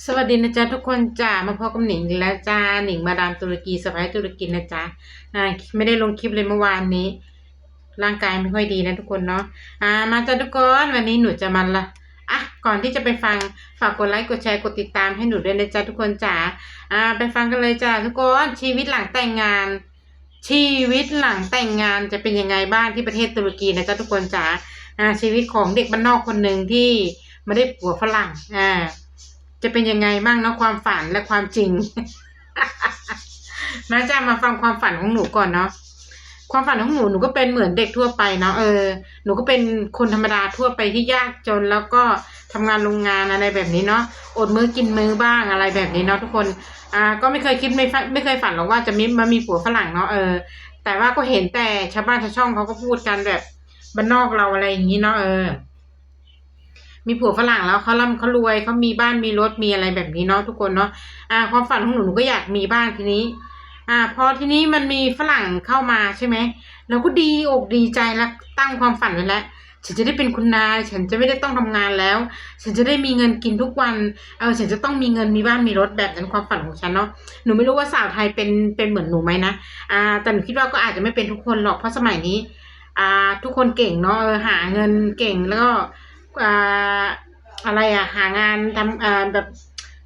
สวัสดีนะจ๊ะทุกคนจ้ามาพบกับหนิงแล้วจ้าหนิงมาดามตุรกีสไปตุรกีนะจ๊ะอ่าไม่ได้ลงคลิปเลยเมื่อวานนี้ ร่างกายไม่ค่อยดีนะทุกคนเนาะอ่ามาจ้ะทุกคนวันนี้หนูจะมาละอะก่อนที่จะไปฟังฝากกดไลค์กดแชร์กดติดตามให้หนูด้วยนะจ๊ะทุกคนจ้าอ่าไปฟังกันเลยจ้าทุกคนชีวิตหลังแต่งงาน ชีวิตหลังแต่งงานจะเป็นยังไงบ้างที่ประเทศตุรกีนะจ๊ะทุกคนจ้าอ่าชีวิตของเด็กบ้านนอกคนหนึ่งที่ไม่ได้ผัวฝรั่งอ่า จะเป็นยังไงบ้างเนาะความฝันและความจริงมาจ้ามาฟังความฝันของหนูก่อนเนาะความฝันของหนูหนูก็เป็นเหมือนเด็กทั่วไปเนาะเออหนูก็เป็นคนธรรมดาทั่วไปที่ยากจนแล้วก็ทำงานโรงงานอะไรแบบนี้เนาะอดมือกินมือบ้างอะไรแบบนี้เนาะทุกคนอ่าก็ไม่เคยคิดไม่ไม่เคยฝันหรอกว่าจะมีมามีผัวฝรั่งเนาะเออ แต่ว่าก็เห็นแต่ชาวบ้านชาวช่องเขาก็พูดกันแบบบ้านนอกเราอะไรอย่างนี้เนาะเออ มีผัวฝรั่งแล้วเขาร่ำเขารวยเขามีบ้านมีรถมีอะไรแบบนี้เนาะทุกคนเนาะอ่า ความฝันของหนูหนูก็อยากมีบ้างทีนี้ อ่า พอทีนี้มันมีฝรั่งเข้ามาใช่ไหมเราก็ดีอกดีใจแล้วตั้งความฝันไว้แล้วฉันจะได้เป็นคุณนาย ฉันจะไม่ได้ต้องทำงานแล้ว ฉันจะได้มีเงินกินทุกวัน เออ ฉันจะต้องมีเงินมีบ้านมีรถแบบนั้นความฝันของฉันเนาะ หนูไม่รู้ว่าสาวไทยเป็นเป็นเหมือนหนูไหมนะ อ่า แต่หนูคิดว่าก็อาจจะไม่เป็นทุกคนหรอก เพราะสมัยนี้ อ่า ทุกคนเก่งเนาะ เออ หาเงินเก่งแล้วก็ อ่าอะไรอะหางานทำอ่าแบบ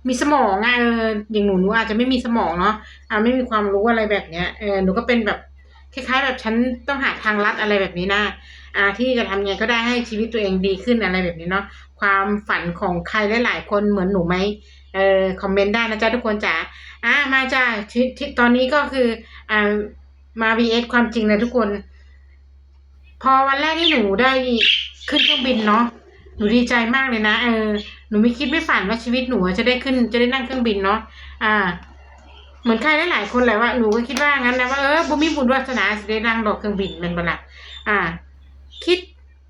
มีสมองอะเอออย่างหนูหนูอาจจะไม่มีสมองเนาะอ่าไม่มีความรู้อะไรแบบเนี้ยเออหนูก็เป็นแบบคล้ายๆ แบบฉันต้องหาทางลัดอะไรแบบนี้นะอ่าที่จะทำไงก็ได้ให้ชีวิตตัวเองดีขึ้นอะไรแบบนี้เนาะความฝันของใครหลายๆคนเหมือนหนูไหมเออคอมเมนต์ได้นะจ๊ะทุกคนจ๋าอ่ามาจ้าที่ที่ตอนนี้ก็คืออ่ามา vs ความจริงนะทุกคน พอวันแรกที่หนูได้ขึ้นเครื่องบินเนาะ หนูดีใจมากเลยนะเออหนูไม่คิดไม่ฝันว่าชีวิตหนูจะได้ขึ้นจะได้นั่งเครื่องบินเนาะอ่า เหมือนใครหลายๆคนแหละว่าหนูก็คิดว่างั้นนะว่าเออบุมีบุญวาสนาสิได้นั่งดอกเครื่องบินเป็นบละอ่า คิด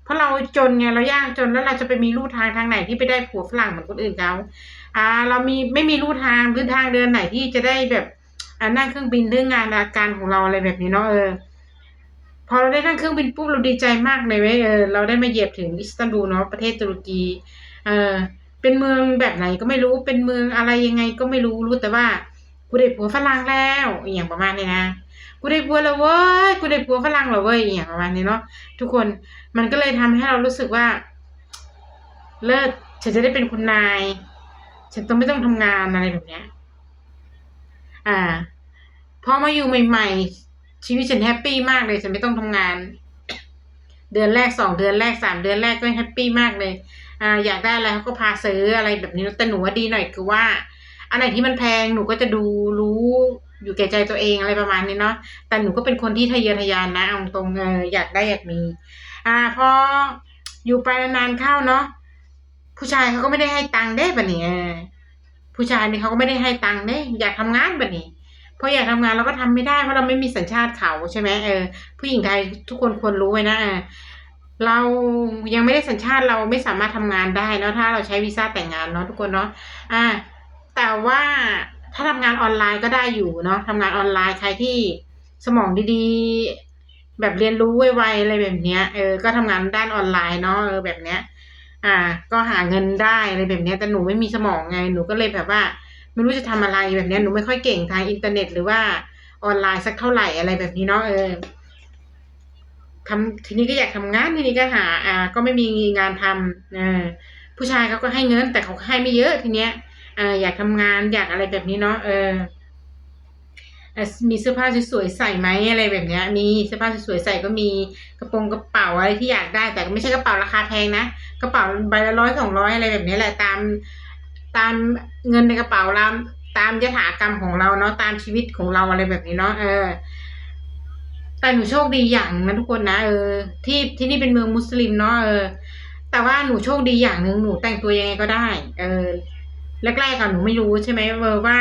เพราะเราจนไงเรายากจนแล้วเราจะไปมีลู่ทางทางไหนที่ไปได้ผัวฝรั่งเหมือนคนอื่นเขาอ่า เรามีไม่มีลู่ทางหรือทางเดินไหนที่จะได้แบบอ่านั่งเครื่องบินเรื่องงานอาการของเราอะไรแบบนี้เนาะเออ พอเราได้นั่งเครื่องบินปุ๊บเราดีใจมากเลยเว้ยเออเราได้มาเหยียบถึงอิสตันบูลเนาะประเทศตุรกีเออเป็นเมืองแบบไหนก็ไม่รู้เป็นเมืองอะไรยังไงก็ไม่รู้รู้แต่ว่ากูได้ผัวฝรั่งแล้วอย่างประมาณนี้นะกูได้ผัวแล้วเว้ยกูได้ผัวฝรั่งแล้วเว้ยอย่างประมาณนี้เนาะทุกคนมันก็เลยทำให้เรารู้สึกว่า เลิศฉันจะได้เป็นคุณนาย ฉันต้องไม่ต้องทำงานอะไรแบบเนี้ย อ่าพอมาอยู่ใหม่ ๆ ชีวิตฉันแฮปปี้มากเลยฉันไม่ต้องทำงาน เดือนแรกสองเดือนแรกสามเดือนแรกก็แฮปปี้มากเลย อ่า อยากได้อะไรเขาก็พาซื้ออะไรแบบนี้แต่หนูว่าดีหน่อยคือว่าอันไหนที่มันแพงหนูก็จะดูรู้อยู่แก่ใจตัวเองอะไรประมาณนี้เนาะแต่หนูก็เป็นคนที่ทะเยอทะยานนะเอาตรงเอออยากได้อยากมี อ่าพออยู่ไปนานๆเข้าเนาะผู้ชายเขาก็ไม่ได้ให้ตังค์ได้ปะเนี่ยผู้ชายนี่เขาก็ไม่ได้ให้ตังค์ได้อยากทำงานปะนี่ เพราะอยากทำงานเราก็ทำไม่ได้เพราะเราไม่มีสัญชาติเขาใช่ไหมเออผู้หญิงไทยทุกคนควรรู้ไว้นะเรายังไม่ได้สัญชาติเราไม่สามารถทำงานได้เนาะถ้าเราใช้วีซ่าแต่งงานเนาะทุกคนเนาะอ่า แต่ว่าถ้าทำงานออนไลน์ก็ได้อยู่เนาะทำงานออนไลน์ใครที่สมองดีๆ แบบเรียนรู้ไวๆอะไรแบบเนี้ยเออก็ทำงานด้านออนไลน์เนาะเออแบบเนี้ย อ่า ก็หาเงินได้อะไรแบบเนี้ยแต่หนูไม่มีสมองไงหนูก็เลยแบบว่า ไม่รู้จะทำอะไรแบบนี้หนูไม่ค่อยเก่งทางอินเทอร์เน็ต หรือว่าออนไลน์สักเท่าไหร่อะไรแบบนี้เนาะเออทำทีนี้ก็อยากทำงานทีนี้ก็หา อ่า ก็ไม่มีงานทำเออผู้ชายเขาก็ให้เงิน แต่เขาให้ไม่เยอะทีเนี้ยเอออยากทำงานอยากอะไรแบบนี้เนาะเออมีเสื้อผ้าสวยๆใส่ไหมอะไรแบบเนี้ย มีเสื้อผ้าสวยๆใส่ก็มีกระโปรงกระเป๋าอะไรที่อยากได้ แต่ไม่ใช่กระเป๋าราคาแพงนะกระเป๋าใบละร้อยสองร้อยอะไรแบบนี้แหละตาม ตามเงินในกระเป๋าเราตามยถากรรมของเราเนาะตามชีวิตของเราอะไรแบบนี้เนาะเออ แต่หนูโชคดีอย่างนะทุกคนนะเออที่ที่นี่เป็นเมืองมุสลิมเนาะเออ แต่ว่าหนูโชคดีอย่างหนึ่งหนูแต่งตัวยังไงก็ได้ เออแรกๆอะหนูไม่รู้ใช่ไหมเออว่า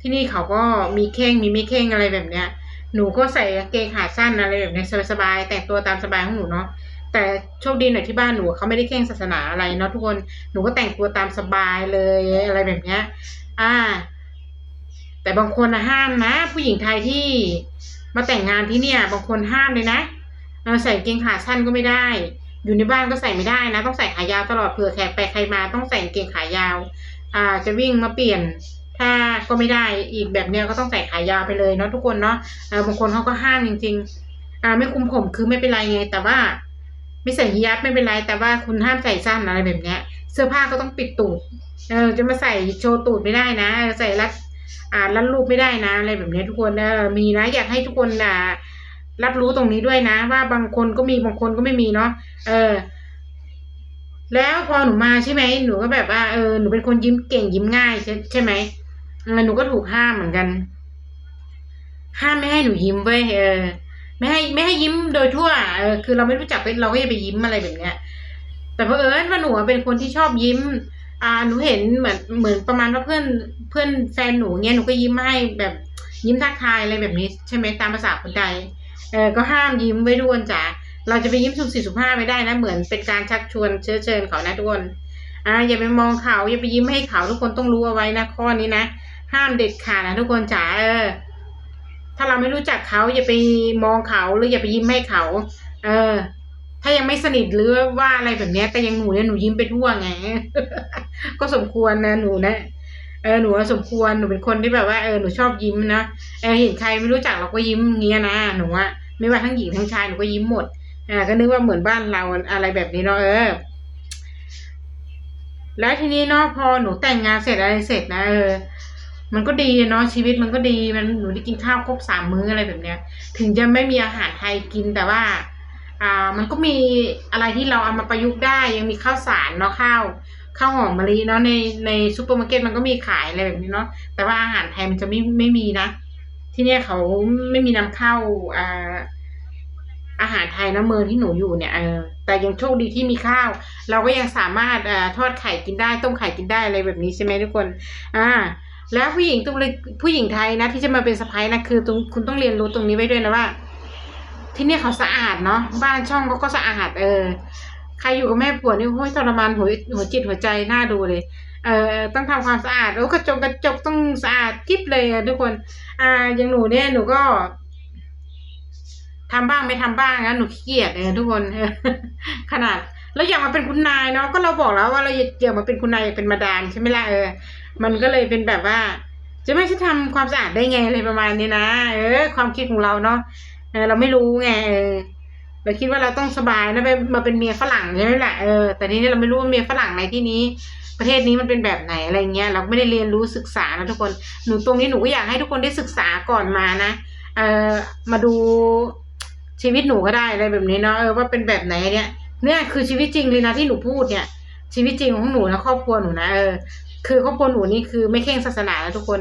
ที่นี่เขาก็มีเข่งมีไม่เข่งอะไรแบบเนี้ยหนูก็ใส่กางเกงขาสั้นอะไรแบบเนี้ยสบายๆแต่งตัวตามสบายของหนูเนาะ แต่โชคดีหน่อยที่บ้านหนูเขาไม่ได้เข่งศาสนาอะไรเนาะทุกคนหนูก็แต่งตัวตามสบายเลยอะไรแบบเนี้ย อ่า แต่บางคนนะห้ามนะ ผู้หญิงไทยที่มาแต่งงานที่เนี่ย บางคนห้ามเลยนะใส่กางเกงขาสั้นก็ไม่ได้ อยู่ในบ้านก็ใส่ไม่ได้นะ ต้องใส่ขายาวตลอดเผื่อแขกไปใครมาต้องใส่กางเกงขายาว อ่า จะวิ่งมาเปลี่ยนถ้าก็ไม่ได้อีกแบบเนี้ยก็ต้องใส่ขายาวไปเลยเนาะทุกคนเนาะบางคนเขาก็ห้ามจริง ๆ อ่า ไม่คุมผมคือไม่เป็นไรไงแต่ว่า ไม่ใส่ฮิญาบไม่เป็นไร แต่ว่าคุณห้ามใส่สั้นอะไรแบบเนี้ย เสื้อผ้าก็ต้องปิดตูด เออ จะมาใส่โชว์ตูดไม่ได้นะ ใส่รัดอ่ารัดรูปไม่ได้นะ อะไรแบบเนี้ยทุกคนเออมีนะ อยากให้ทุกคนอ่ารับรู้ตรงนี้ด้วยนะ ว่าบางคนก็มีบางคนก็ไม่มีเนาะเออ แล้วพอหนูมาใช่ไหมหนูก็แบบว่าเออหนูเป็นคนยิ้มเก่งยิ้มง่ายใช่ใช่ไหมหนูก็ถูกห้ามเหมือนกัน ห้ามไม่ให้หนูยิ้มเว้ยเออ ไม่ให้ไม่ให้ยิ้มโดยทั่วเออคือเราไม่รู้จักเราก็อย่าไปยิ้มอะไรแบบเนี้ย แต่เพอเอิญว่าหนูเป็นคนที่ชอบยิ้ม อ่าหนูเห็นเหมือนเหมือนประมาณว่าเพื่อนเพื่อนแฟนหนูเงี้ยหนูก็ยิ้มให้แบบยิ้มทักทายอะไรแบบนี้ใช่ไหมตามภาษาคนใดเออก็ห้ามยิ้มไว้ด้วยจ้ะเราจะไปยิ้มสุ่มสี่สุ่มห้าไม่ได้นะ เหมือนเป็นการชักชวนเชื้อเชิญเขานะทุกคนอ่าอย่าไปมองเขาอย่าไปยิ้มให้เขาทุกคนต้องรู้เอาไว้นะข้อนี้นะ ห้ามเด็ดขาดนะทุกคนจ๋าเออ ถ้าเราไม่รู้จักเขาอย่าไปมองเขาหรืออย่าไปยิ้มให้เขา เออ ถ้ายังไม่สนิทหรือว่าอะไรแบบนี้แต่ยังหนูเนี่ยหนูยิ้มไปทั่วไง ก็สมควรนะหนูนะเออหนูสมควรหนูเป็นคนที่แบบว่าเออหนูชอบยิ้มนะเออเห็นใครไม่รู้จักเราก็ยิ้มเงี้ยนะหนูว่าไม่ว่าทั้งหญิงทั้งชายหนูก็ยิ้มหมดอ่าก็นึกว่าเหมือนบ้านเราอะไรแบบนี้เนาะเออ แล้วทีนี้เนาะพอหนูแต่งงานเสร็จอะไรเสร็จนะเออ มันก็ดีเนาะชีวิตมันก็ดีมันหนูได้กินข้าวครบสามมื้ออะไรแบบเนี้ย ถึงจะไม่มีอาหารไทยกินแต่ว่า อ่ามันก็มีอะไรที่เราเอามาประยุกต์ได้ยังมีข้าวสารเนาะข้าวข้าวหอมมะลิเนาะในในซูเปอร์มาร์เก็ตมันก็มีขายอะไรแบบนี้เนาะแต่ว่าอาหารไทยมันจะไม่ไม่มีนะ ที่เนี่ยเขาไม่มีนำเข้าอ่าอาหารไทยนะเมืองที่หนูอยู่เนี่ยเออแต่ยังโชคดีที่มีข้าว เราก็ยังสามารถอ่าทอดไข่กินได้ต้มไข่กินได้อะไรแบบนี้ใช่ไหมทุกคน อ่า แล้วผู้หญิงต้องผู้หญิงไทยนะ ที่จะมาเป็นสะพ้ายนะคือตรงคุณต้องเรียนรู้ตรงนี้ไว้ด้วยนะว่า ที่นี่เขาสะอาดเนาะบ้านช่องเขาก็สะอาด เออ ใครอยู่กับแม่ผัวนี่โอ้ยทรมานหัวหัวจิตหัวใจน่าดูเลย เออต้องทำความสะอาดโอ้กระจกกระจกต้องสะอาดกิ๊บเลยทุกคน อ่าอย่างหนูเนี่ยหนูก็ทำบ้างไม่ทำบ้างนะหนูขี้เกียจเออทุกคนขนาด แล้วอยากมาเป็นคุณนายเนาะก็เราบอกแล้วว่าเราอยากมาเป็นคุณนายอยากเป็นมาดามใช่ไหมล่ะเออ มันก็เลยเป็นแบบว่า จะไม่ใช่ทำความสะอาดได้ไงอะไรประมาณนี้นะ เออ ความคิดของเราเนาะเออเราไม่รู้ไงเออเราคิดว่าเราต้องสบายนะไปมาเป็นเมียฝรั่งใช่ไหมล่ะเออแต่ทีนี้เราไม่รู้ว่าเมียฝรั่งในที่นี้ ประเทศนี้มันเป็นแบบไหนอะไรเงี้ย เราไม่ได้เรียนรู้ศึกษานะทุกคนหนูตรงนี้หนูก็อยากให้ทุกคนได้ศึกษาก่อนมานะเออมาดูชีวิตหนูก็ได้อะไรแบบนี้เนาะเออว่าเป็นแบบไหนเนี่ยเนี่ยคือชีวิตจริงเลยนะที่หนูพูดเนี่ยชีวิตจริงของหนูนะครอบครัวหนูนะเออ คือครอบครัวหนูนี่คือไม่เข่งศาสนานะทุกคน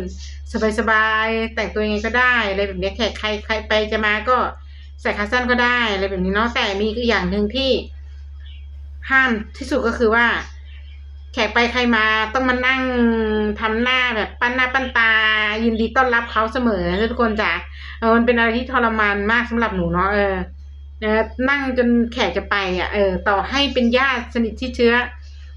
สบายๆแต่งตัวยังไงก็ได้อะไรแบบนี้แขกใครใครไปจะมาก็ใส่ขาสั้นก็ได้อะไรแบบนี้เนาะแต่มีอีกอย่างหนึ่งที่ห้ามที่สุดก็คือว่า แขกไปใครมาต้องมานั่งทำหน้าแบบปั้นหน้าปั้นตา ยินดีต้อนรับเขาเสมอทุกคนจ้ะเออมันเป็นอะไรที่ทรมานมากสำหรับหนูเนาะเออนั่งจนแขกจะไปอะเออต่อให้เป็นญาติสนิทที่เชื้อ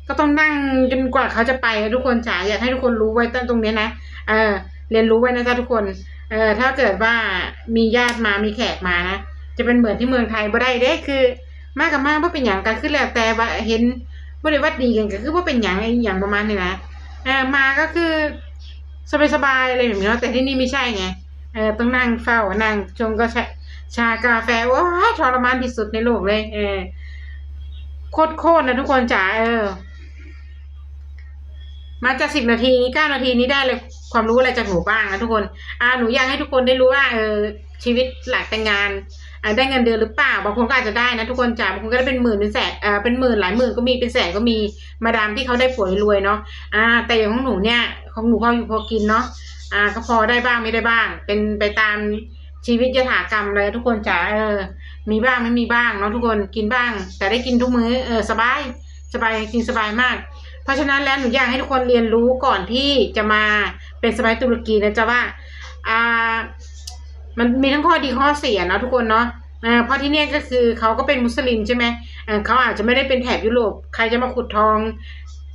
ก็ต้องนั่งจนกว่าเขาจะไปทุกคนจ๋าอยากให้ทุกคนรู้ไว้ตั้งตรงนี้นะเออเรียนรู้ไว้นะจ๊ะทุกคนเออถ้าเกิดว่ามีญาติมามีแขกมานะจะเป็นเหมือนที่เมืองไทยบ่ได้เด้คือ มากกับมากว่าเป็นอย่างกันขึ้นแล้วแต่ว่าเห็นบริวัติดีกันก็คือว่าเป็นอย่างไออย่างประมาณนี้นะเออมาก็คือสบายๆอะไรแบบนี้แต่ที่นี่ไม่ใช่ไงเออต้องนั่งเฝ้านั่งชงก็ใชาชากาแฟว้าทรมานที่สุดในโลกเลย เออโคตรๆนะทุกคนจ๋าเออ มาจากสิบนาทีนี้เก้านาทีนี้ได้เลยความรู้อะไรจากหนูบ้างนะทุกคน อ่าหนูอยากให้ทุกคนได้รู้ว่าเออชีวิตหลังแต่งงานได้เงินเดือนหรือเปล่าบางคนก็อาจจะได้นะทุกคนจ้าบางคนก็ได้เป็นหมื่นเป็นแสนเอ่าเป็นหมื่นหลายหมื่นก็มีเป็นแสนก็มีมาดามที่เขาได้ผัวรวยเนาะอ่า แต่อย่างของหนูเนี่ยของหนูพออยู่พอกินเนาะอ่าก็พอได้บ้างไม่ได้บ้าง เป็นไปตามชีวิตยถากรรมเลยทุกคนจ๋าเออ มีบ้างไม่มีบ้างเนาะทุกคนกินบ้าง แต่ได้กินทุกมื้อเออสบายสบายกินสบายมาก เพราะฉะนั้นแล้วหนูอยากให้ทุกคนเรียนรู้ก่อนที่จะมาเป็นสไปตุรกีนะจ๊ะว่าอ่ามันมีทั้งข้อดีข้อเสียเนาะทุกคนเนาะอ่าเพราะที่เนี่ยก็คือเขาก็เป็นมุสลิมใช่ไหมเอ่อเขาอาจจะไม่ได้เป็นแถบยุโรป ใครจะมาขุดทอง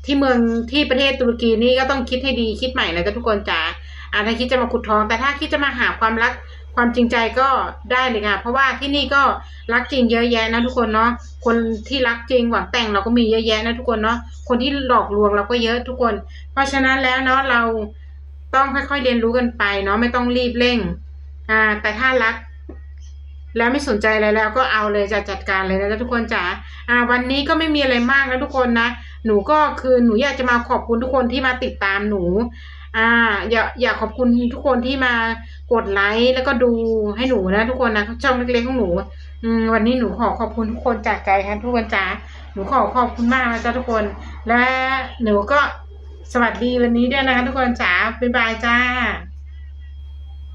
ที่เมืองที่ประเทศตุรกีนี่ก็ต้องคิดให้ดีคิดใหม่นะจ๊ะทุกคนจ๋าอ่าถ้าคิดจะมาขุดทอง แต่ถ้าคิดจะมาหาความรัก ความจริงใจก็ได้เลยค่ะ เพราะว่าที่นี่ก็รักจริงเยอะแยะนะทุกคนเนาะ คนที่รักจริงหวังแต่งเราก็มีเยอะแยะนะทุกคนเนาะ คนที่หลอกลวงเราก็เยอะทุกคน เพราะฉะนั้นแล้วเนาะเราต้องค่อยๆเรียนรู้กันไปเนาะไม่ต้องรีบเร่ง อ่า แต่ถ้ารัก แล้วไม่สนใจอะไรแล้วก็เอาเลยจะจัดการเลยนะทุกคนจ๋า อ่า วันนี้ก็ไม่มีอะไรมากนะทุกคนนะ หนูก็คือหนูอยากจะมาขอบคุณทุกคนที่มาติดตามหนู อ่า อยากอยากขอบคุณทุกคนที่มากดไลค์แล้วก็ดูให้หนูนะ ทุกคนนะช่องเล็กๆของหนู อืมวันนี้หนูขอขอบคุณทุกคนจากใจค่ะทุกคนจ้าหนูขอขอบคุณมากนะจ๊ะทุกคน และหนูก็สวัสดีวันนี้ด้วยนะคะทุกคนจ้าบ๊ายบายจ้า